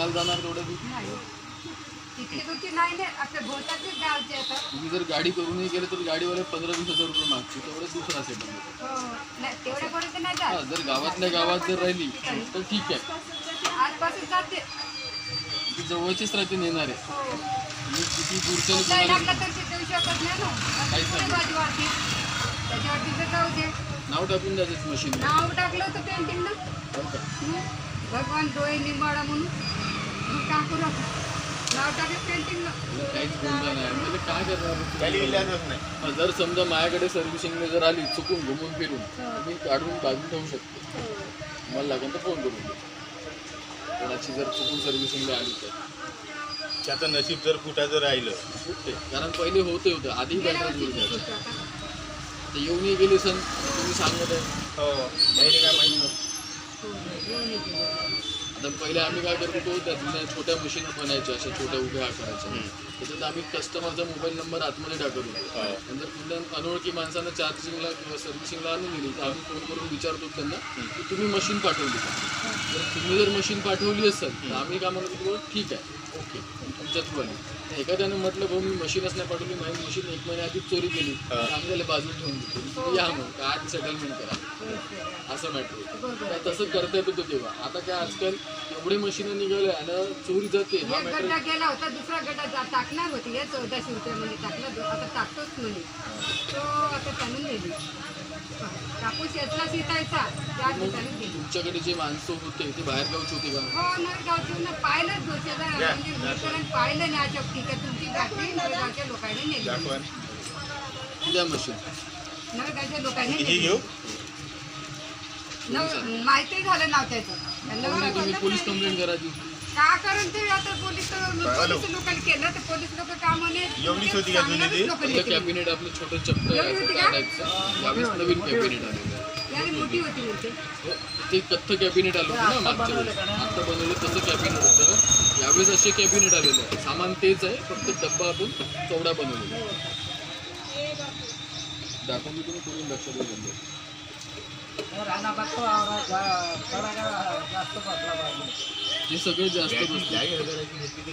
लग्नाला जाणार तेवढं नाही. नाही आपल्या गावचे येतात तुम्ही जर गाडी करूनही गेले तर गाडीवाले पंधरा वीस हजार रुपये मागते तेवढं दुसरा सेट हो नाही तेवढ्यापर्यंत नाही हा जात जर गावातल्या गावात जर राहिली तर ठीक आहे. आजपासून जाते. ती जवळचीच राहते नेणारे. हो. तुम्ही किती दूरच्या नाही तुम्हाला लागला तर ते देऊ शकत नाही ना. काहीच पुढे नाही. बाजू वाढते त्याच्यावरती तर जाऊ दे. नाव टाकून द्यायचं मशीन नाव टाकलं होतं पेंटिंगला भगवान डोळे निंबाळा म्हणून. टाकू नका नाव टाकलं पेंटिंगला काहीच बोलणार नाही म्हणजे काय करणार नाही हा, जर समजा माझ्याकडे सर्व्हिसिंगला जर आली चुकून घुमून फिरून मी काढून बाजून ठेवू शकतो मला लागेल तर फोन करून कोणाची जर चुकून सर्व्हिसिंगला आली तर त्याचं नशीब जर कुठाचं राहिलं सुटते कारण पहिले होते होते आधी गेल्या बॅटरी वर्षी जुळते होतं आता. ते येऊनही गेले सण तुम्ही सांगत आहे हो त्याला काय माहिती नाही. हो. आता पहिले आम्ही काय करत होतो त्या जुन्या छोट्या मशीन बनायच्या अशा छोट्या उभ्या आकाराच्या. त्याच्यात आम्ही कस्टमरचा मोबाईल नंबर आतमध्ये टाकत होतो. हो. आणि जर कुठल्या अनोळखी माणसानं चार्जिंगला किंवा सर्व्हिसिंगला आणून दिली. तर आम्ही फोन करून विचारतो त्यांना की तुम्ही मशीन पाठवली का? जर तुम्ही जर मशीन पाठवली असेल तर आम्ही काय म्हणतो की बुवा, ठीक आहे. ओके. तुमच्या थ्रू आली एखाद्यानं म्हटलं भाऊ मी मशीनच नाही पाठवली माझी मशीन एक महिन्या आधी चोरी केली. तर आम्ही त्याला बाजूला ठेवून देतो तुम्ही या मग काय आधी सेटलमेंट करा? असं मॅटर होतं. तसं करता येत होतं तेव्हा. आता काय आजकाल एवढे मशीनं निघाले आणि चोरी जाते. हा एक गड्डा गेला होता दुसरा गड्डा जा- टाकणार होती हे चौदाशे रुपयामध्ये टाकला आता टाकतोच म्हणे. तो आता त्यांनी नेली. कापूस यातला शिकायचा त्या ठिकाणी गेली. तुमच्याकडे जे माणसं होते ते बाहेर गावचे होते का? हो नरगावची ना पाहिलं दोषाला म्हणजे वितरण पाहिलं नाही अशा की तुमची गाठी नरगावच्या लोकांनी नेली. दाखवा. द्या मशीन. नरगावच्या लोकांनी ही नेली. घेऊ? न- माहिती झालं नाव त्याचं. त्यांना तुम्ही पोलीस कंप्लेंट करा ती का करून ते आता पोलीस पोलीस लोकांनी केलं तर पोलीस लोक का म्हणे? एवढीच होती का जुनी ती? आपलं कॅबिनेट आपलं छोटं काढायचं. यावेळेस नवीन कॅबिनेट आलेलं आहे. याने मोठी होती म्हणते. हो, ते कथ्थ कॅबिनेट आलं होतं ना मागच्या वेळेस. आता बनवलं तसं कॅबिनेट होतं. यावेळेस असे कॅबिनेट आलेलं आहे सामान तेच आहे फक्त डब्बा आपण चौडा बनवलेला आहे. दाखवून मी तुम्ही करून लक्षात हे सगळे जास्त तरी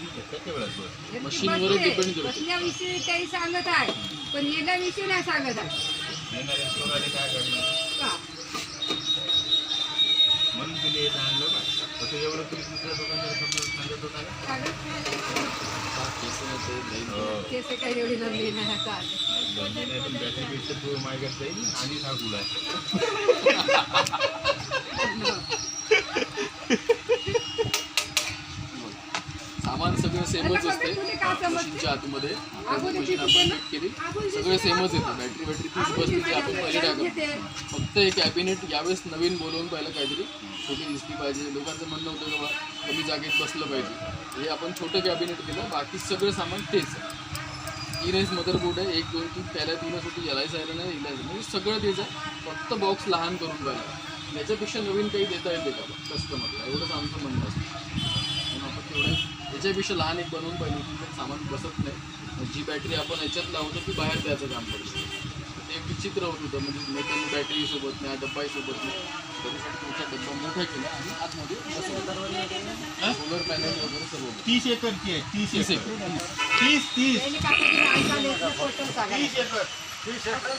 घेतलं तेवढंच बरं. मशीनवरच depend करते. बसण्याविषयी काही सांगत आहे पण नेल्याविषयी नाही सांगत आहे का? सांगत हो. केस काही एवढी नाही आता आले. आणि हा मशीनच्या आतमध्ये. केलं? सगळं सेमच येतं. बॅटरी बॅटरी तीच बसली आपण पहिले टाकतो. फक्त हे कॅबिनेट यावेळेस नवीन बोलवून पाहिलं काहीतरी. छोटी दिसली पाहिजे. लोकांचं म्हणणं होतं की बा कमी जागेत बसलं पाहिजे. हे आपण छोटं कॅबिनेट केलं. बाकी सगळं सामान तेच आहे. तीन एस मदरबोर्ड आहे. एक दोन तीन त्याला तीनच होती. यालाही सायरन आहे इलाज म्हणजे सगळं तेच आहे. फक्त बॉक्स लहान करून पाहिलं. याच्यापेक्षा नवीन काही देता येते का? कस्टमरला एवढंच आमचं म्हणणं असतं. आपण तेवढं याच्यापेक्षा लहान एक बनवून पाहिजे होती पण सामान बसत नाही. जी बॅटरी आपण याच्यात लावतो ती बाहेर द्यायचं काम पडतं ते एक विचित्र होत होतं म्हणजे नेत्यांनी बॅटरी सोबत नाही डब्बाही सोबत नाही. त्याच्यासाठी तुमचा डब्बा मोठा केला आणि आतमध्ये सोलर पॅनल वगैरे सर्व तीस एकरची आहे तीस तीस एकर. तीस तीस. तीस एकर. तीस एकर